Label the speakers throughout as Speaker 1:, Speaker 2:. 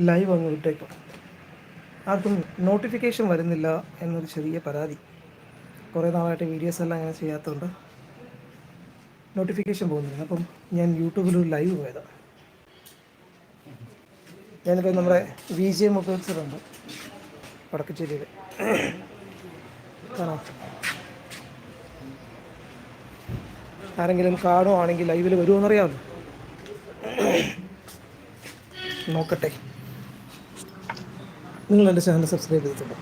Speaker 1: Live അങ്ങ് വിട്ടേക്കും ആർക്കും notification വരുന്നില്ല എന്നൊരു ചെറിയ പരാതി. കുറേ നാളായിട്ട് വീഡിയോസ് എല്ലാം അങ്ങനെ ചെയ്യാത്തതുകൊണ്ട് നോട്ടിഫിക്കേഷൻ പോകുന്നില്ല. അപ്പം ഞാൻ യൂട്യൂബിൽ ഒരു ലൈവ് പോയതാണ് ഞാനിപ്പോൾ നമ്മുടെ വി ജെ മൊബൈൽസിലുണ്ട് വടക്കച്ചേരിയിൽ കാണാം. ആരെങ്കിലും കാണുവാണെങ്കിൽ ലൈവിൽ വരുമോയെന്നറിയാമല്ലോ നോക്കട്ടെ. നിങ്ങൾ എന്റെ ചാനൽ സബ്സ്ക്രൈബ് ചെയ്തിട്ടുണ്ടോ?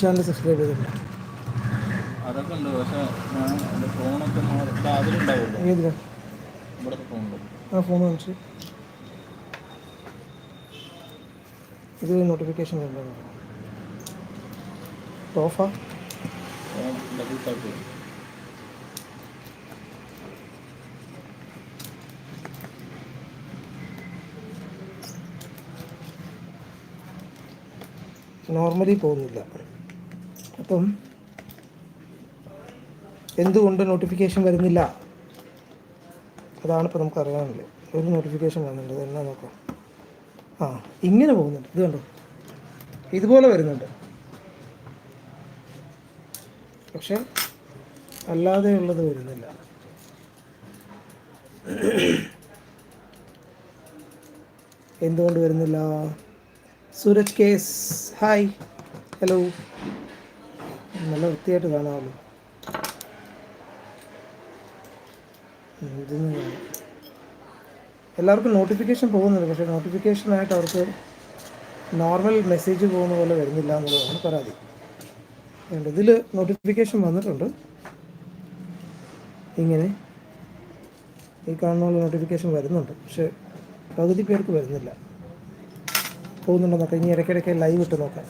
Speaker 1: ചാനൽ സബ്സ്ക്രൈബ് ചെയ്തിട്ടുണ്ടോ?
Speaker 2: അതൊക്കെ ഉണ്ട്. പക്ഷെ ഞാൻ എന്റെ ഫോണൊക്കെ അതിലുണ്ടാവുമല്ലോ ഇവിടുത്തെ
Speaker 1: ആ ഫോൺ കാണിച്ച് ഇത് നോട്ടിഫിക്കേഷൻ വരുന്നുണ്ടോ. ഓഫാ?
Speaker 2: ഫോൺ ഡബിൾ ടാപ്പ് ചെയ്യും
Speaker 1: നോർമലി പോകുന്നില്ല. അപ്പം എന്തുകൊണ്ട് നോട്ടിഫിക്കേഷൻ വരുന്നില്ല? അതാണ് ഇപ്പോൾ നമുക്ക് അറിയാനുള്ളത്. ഒരു നോട്ടിഫിക്കേഷൻ വന്നിട്ടുണ്ട്. എന്നാ നോക്കാം. ആ ഇങ്ങനെ പോകുന്നുണ്ട്. ഇത് കണ്ടോ? ഇതുപോലെ വരുന്നുണ്ട്. പക്ഷെ അല്ലാതെ അല്ലാതെയുള്ളത് വരുന്നില്ല. എന്തുകൊണ്ട് വരുന്നില്ല? സൂരജ് കേസ്. ഹായ്. ഹലോ. നല്ല വൃത്തിയായിട്ട് കാണാമല്ലോ. എല്ലാവർക്കും നോട്ടിഫിക്കേഷൻ പോകുന്നുണ്ട്. പക്ഷേ നോട്ടിഫിക്കേഷനായിട്ട് അവർക്ക് നോർമൽ മെസ്സേജ് പോകുന്ന പോലെ വരുന്നില്ല എന്നുള്ളതാണ് പരാതി. ഇതിൽ നോട്ടിഫിക്കേഷൻ വന്നിട്ടുണ്ട്. ഇങ്ങനെ ഈ കാണുന്ന പോലെ നോട്ടിഫിക്കേഷൻ വരുന്നുണ്ട്. പക്ഷേ പകുതി പേർക്ക് വരുന്നില്ല. പോകുന്നുണ്ടെന്നൊക്കെ ഇനി ഇടയ്ക്കിടയ്ക്ക് ലൈവ് ഇട്ട് നോക്കാം.